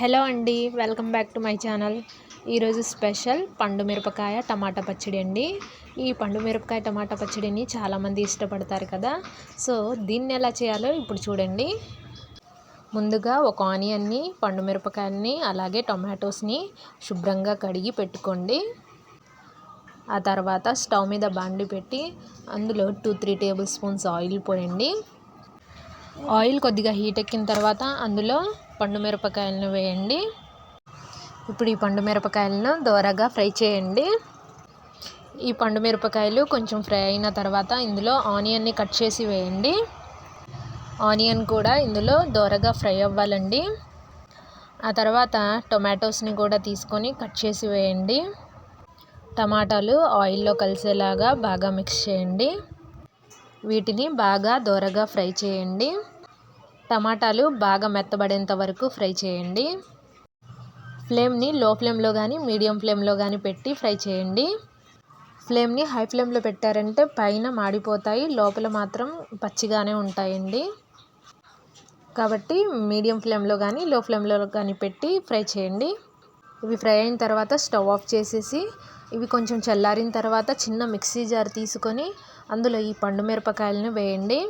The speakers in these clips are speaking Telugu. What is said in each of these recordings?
హలో అండి welcome back to my channel. ఈరోజు స్పెషల్ పండు మిరపకాయ టమాటా పచ్చడి అండి. ఈ పండు మిరపకాయ టమాటా పచ్చడిని చాలామంది ఇష్టపడతారు కదా. సో దీన్ని ఎలా చేయాలో ఇప్పుడు చూడండి. ముందుగా ఒక ఆనియన్ని పండు మిరపకాయల్ని అలాగే టొమాటోస్ని శుభ్రంగా కడిగి పెట్టుకోండి. ఆ తర్వాత స్టవ్ మీద బాండి పెట్టి అందులో two three table spoons oil పోయండి. ఆయిల్ కొద్దిగా హీట్ ఎక్కిన తర్వాత అందులో పండు మిరపకాయలను వేయండి. ఇప్పుడు ఈ పండు మిరపకాయలను దోరగా ఫ్రై చేయండి. ఈ పండు మిరపకాయలు కొంచెం ఫ్రై అయిన తర్వాత ఇందులో ఆనియన్ని కట్ చేసి వేయండి. ఆనియన్ కూడా ఇందులో దోరగా ఫ్రై అవ్వాలండి. ఆ తర్వాత టొమాటోస్ని కూడా తీసుకొని కట్ చేసి వేయండి. టమాటాలు ఆయిల్లో కలిసేలాగా బాగా మిక్స్ చేయండి. వీటిని బాగా దోరగా ఫ్రై చేయండి. టమాటాలు బాగా మెత్తబడేంత వరకు ఫ్రై చేయండి. ఫ్లేమ్ని లో ఫ్లేమ్లో కానీ మీడియం ఫ్లేమ్లో కానీ పెట్టి ఫ్రై చేయండి. ఫ్లేమ్ని హై ఫ్లేమ్లో పెట్టారంటే పైన మాడిపోతాయి లోపల మాత్రం పచ్చిగానే ఉంటాయండి. కాబట్టి మీడియం ఫ్లేమ్లో కానీ లో ఫ్లేమ్లో కానీ పెట్టి ఫ్రై చేయండి. ఇవి ఫ్రై అయిన తర్వాత స్టవ్ ఆఫ్ చేసేసి ఇవి కొంచెం చల్లారిన తర్వాత చిన్న మిక్సీ జార్ తీసుకొని అందులో ఈ పండు మిరపకాయలను వేయండి.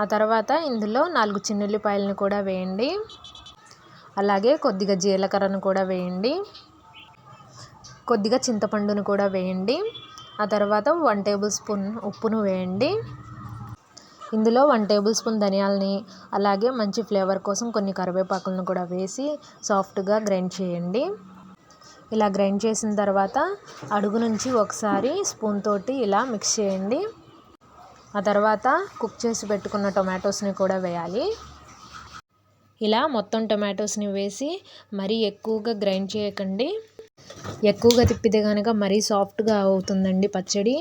ఆ తర్వాత ఇందులో నాలుగు చిన్నుల్లిపాయలను కూడా వేయండి. అలాగే కొద్దిగా జీలకర్రను కూడా వేయండి. కొద్దిగా చింతపండును కూడా వేయండి. ఆ తర్వాత వన్ టేబుల్ స్పూన్ ఉప్పును వేయండి. ఇందులో వన్ టేబుల్ స్పూన్ ధనియాలని అలాగే మంచి ఫ్లేవర్ కోసం కొన్ని కరివేపాకులను కూడా వేసి సాఫ్ట్గా గ్రైండ్ చేయండి. ఇలా గ్రైండ్ చేసిన తర్వాత అడుగు నుంచి ఒకసారి స్పూన్ తోటి ఇలా మిక్స్ చేయండి. ఆ తర్వాత కుక్ చేసి పెట్టుకున్న టొమాటోస్ని కూడా వేయాలి. ఇలా మొత్తం టొమాటోస్ని వేసి మరీ ఎక్కువగా గ్రైండ్ చేయకండి. ఎక్కువగా తిప్పితే కనుక మరీ సాఫ్ట్గా అవుతుందండి పచ్చడి.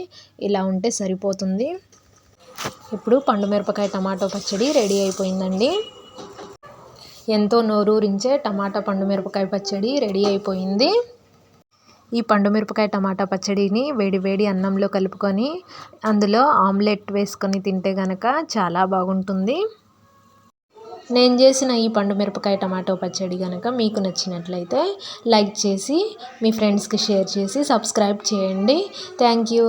ఇలా ఉంటే సరిపోతుంది. ఇప్పుడు పండు మిరపకాయ టమాటో పచ్చడి రెడీ అయిపోయిందండి. ఎంతో నోరూరించే టమాటా పండు మిరపకాయ పచ్చడి రెడీ అయిపోయింది. ఈ పండు మిరపకాయ టమాటా పచ్చడిని వేడి వేడి అన్నంలో కలుపుకొని అందులో ఆమ్లెట్ వేసుకొని తింటే కనుక చాలా బాగుంటుంది. నేను చేసిన ఈ పండు మిరపకాయ టమాటో పచ్చడి కనుక మీకు నచ్చినట్లయితే లైక్ చేసి మీ ఫ్రెండ్స్కి షేర్ చేసి సబ్స్క్రైబ్ చేయండి. Thank you.